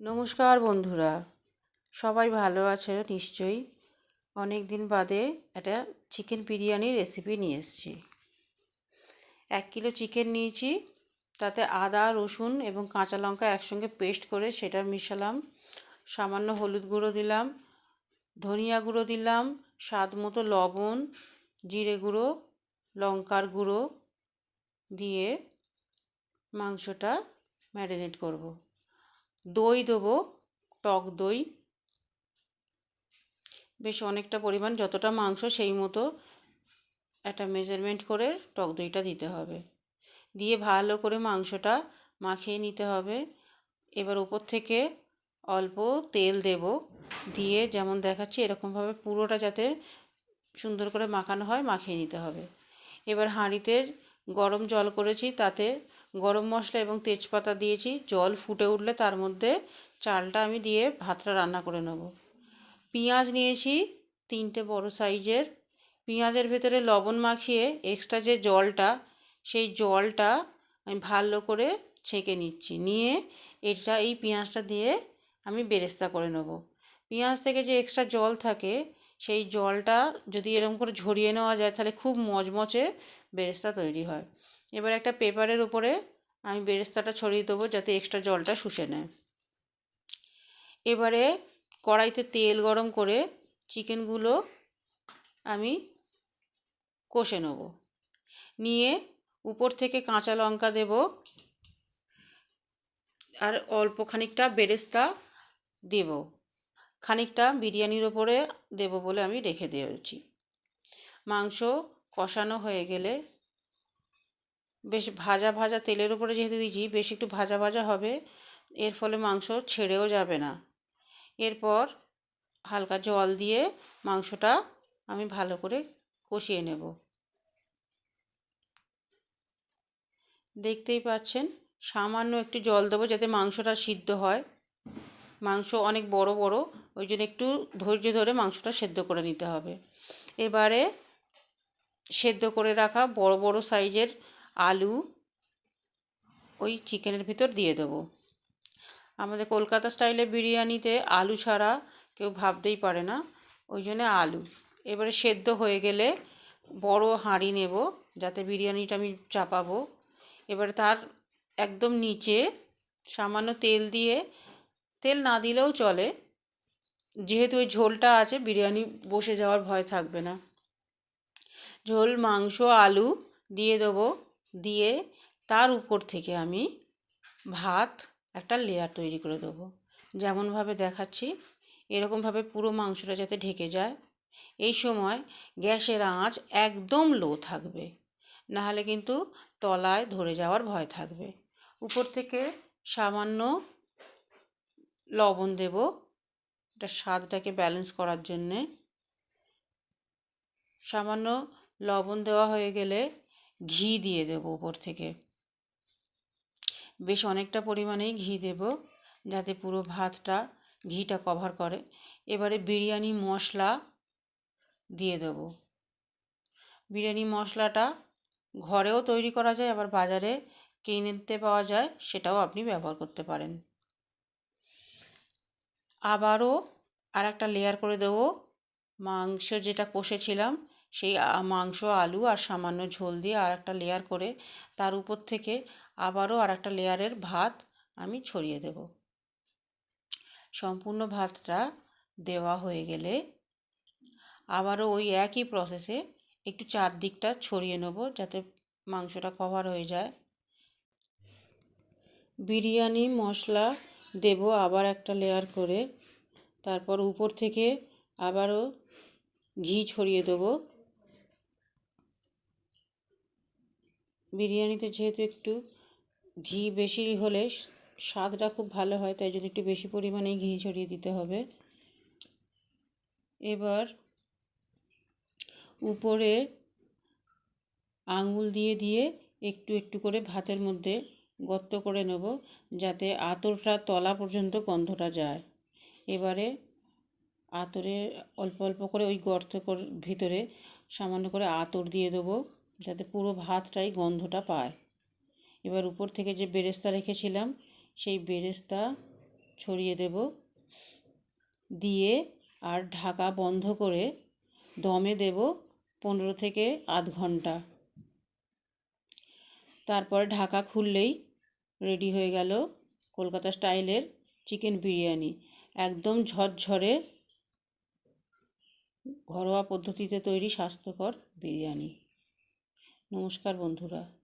নমস্কার বন্ধুরা। সবাই ভালো আছে? নিশ্চয়ই। অনেক দিন বাদে একটা চিকেন বিরিয়ানির রেসিপি নিয়ে এসেছি। এক কিলো চিকেন নিয়েছি, তাতে আদা, রসুন এবং কাঁচা লঙ্কা একসঙ্গে পেস্ট করে সেটা মিশালাম। সামান্য হলুদ গুঁড়ো দিলাম, ধনিয়া গুঁড়ো দিলাম, স্বাদ মতো লবণ, জিরে গুঁড়ো, লঙ্কার গুঁড়ো দিয়ে মাংসটা ম্যারিনেট করব। দই দেবো, টক দই। বেশ অনেকটা পরিমাণ, যতটা মাংস সেই মতো একটা মেজারমেন্ট করে টক দইটা দিতে হবে। দিয়ে ভালো করে মাংসটা মাখিয়ে নিতে হবে। এবার ওপর থেকে অল্প তেল দেব। দিয়ে যেমন দেখাচ্ছি, এরকমভাবে পুরোটা যাতে সুন্দর করে মাখানো হয়, মাখিয়ে নিতে হবে। এবার হাঁড়িতে গরম জল করেছি, তাতে গরম মশলা এবং তেজপাতা দিয়েছি, জল ফুটে উঠলে তার মধ্যে চালটা আমি দিয়ে ভাতটা রান্না করে নেব। পেঁয়াজ নিয়েছি তিনটে বড় সাইজের। পেঁয়াজের ভেতরে লবণ মাখিয়ে এক্সট্রা যে জলটা, সেই জলটা আমি ভালো করে ছেঁকে নিচ্ছি। নিয়ে এটা এই পেঁয়াজটা দিয়ে আমি বেরেস্তা করে নেব। পেঁয়াজ থেকে যে এক্সট্রা জল থাকে সেই জলটা যদি এরকম করে ঝরিয়ে নেওয়া যায়, তাহলে খুব মচমচে বেরেস্তা তৈরি হয়। এবার একটা পেপারের উপরে আমি বেরেস্তাটা ছড়িয়ে দেবো যাতে এক্সট্রা জলটা শুষে নেয়। এবারে কড়াইতে তেল গরম করে চিকেনগুলো আমি কষে নেব। নিয়ে উপর থেকে কাঁচা লঙ্কা দেব আর অল্প খানিকটা বেরেস্তা দেব। খানিকটা বিরিয়ানির ওপরে দেব বলে আমি রেখে দিয়েছি। মাংস কষানো হয়ে গেলে বেশ ভাজা ভাজা তেলের উপরে যেহেতু দিয়েছি, বেশ একটু ভাজা ভাজা হবে, এর ফলে মাংস ছেড়েও যাবে না। এরপর হালকা জল দিয়ে মাংসটা আমি ভালো করে কষিয়ে নেব। দেখতেই পাচ্ছেন, সামান্য একটু জল দেবো যাতে মাংসটা সিদ্ধ হয়। মাংস অনেক বড় বড় ওই জন্য একটু ধৈর্য ধরে মাংসটা সেদ্ধ করে নিতে হবে। এবারে সেদ্ধ করে রাখা বড় বড় সাইজের আলু ওই চিকেনের ভিতর দিয়ে দেবো। আমাদের কলকাতা স্টাইলে বিরিয়ানিতে আলু ছাড়া কেউ ভাবতেই পারে না, ওই জন্য আলু। এবারে সেদ্ধ হয়ে গেলে বড় হাঁড়ি নেব, যাতে বিরিয়ানিটা আমি চাপাবো। এবারে তার একদম নিচে সামান্য তেল দিয়ে, তেল না দিলেও চলে যেহেতু ওই ঝোলটা আছে, বিরিয়ানি বসে যাওয়ার ভয় থাকবে না। ঝোল, মাংস, আলু দিয়ে দেবো। দিয়ে তার উপর থেকে আমি ভাত একটা লেয়ার তৈরি করে দেবো। যেমনভাবে দেখাচ্ছি, এরকমভাবে পুরো মাংসটা যাতে ঢেকে যায়। এই সময় গ্যাসের আঁচ একদম লো থাকবে। নাহলে কিন্তু তলায় ধরে যাওয়ার ভয় থাকবে। উপর থেকে সামান্য লবণ দেব। এটা স্বাদটাকে ব্যালেন্স করার জন্যে। সামান্য লবণ দেওয়া হয়ে গেলে ঘি দিয়ে দেব উপর থেকে। বেশ অনেকটা পরিমাণেই ঘি দেব যাতে পুরো ভাতটা ঘিটা কভার করে। এবারে বিরিয়ানি মশলা দিয়ে দেব। বিরিয়ানি মশলাটা ঘরেও তৈরি করা যায়, আবার বাজারে কিনতে পাওয়া যায়, সেটাও আপনি ব্যবহার করতে পারেন। আবারও আর একটা লেয়ার করে দেবো। মাংস যেটা কষেছিলাম, সেই মাংস, আলু আর সামান্য ঝোল দিয়ে আর একটা লেয়ার করে তার উপর থেকে আবারও আর একটা লেয়ারের ভাত আমি ছড়িয়ে দেব। সম্পূর্ণ ভাতটা দেওয়া হয়ে গেলে আবারও ওই একই প্রসেসে একটু চারদিকটা ছড়িয়ে নেব যাতে মাংসটা কভার হয়ে যায়। বিরিয়ানি, মশলা দেব আবার একটা লেয়ার করে। তারপর উপর থেকে আবারও ঘি ছড়িয়ে দেবো। বিরিয়ানিতে যেহেতু একটু ঘি বেশি হলে স্বাদটা খুব ভালো হয়, তাই জন্য একটু বেশি পরিমাণে ঘি ছড়িয়ে দিতে হবে। এবার উপরে আঙুল দিয়ে দিয়ে একটু একটু করে ভাতের মধ্যে গর্ত করে নেব যাতে আতরটা তলা পর্যন্ত গন্ধটা যায়। এবারে আতরে অল্প অল্প করে ওই গর্ত ভিতরে সামান্য করে আতর দিয়ে দেবো যাতে পুরো ভাতটাই গন্ধটা পায়। এবার উপর থেকে যে বেরেস্তা রেখেছিলাম, সেই বেরেস্তা ছড়িয়ে দেব দিয়ে আর ঢাকা বন্ধ করে দমে দেব পনেরো থেকে আধ ঘণ্টা। তারপর ঢাকা খুললেই রেডি হয়ে গেল কলকাতা স্টাইলের চিকেন বিরিয়ানি। একদম ঝরঝরে ঘরোয়া পদ্ধতিতে তৈরি স্বাস্থ্যকর বিরিয়ানি। নমস্কার বন্ধুরা।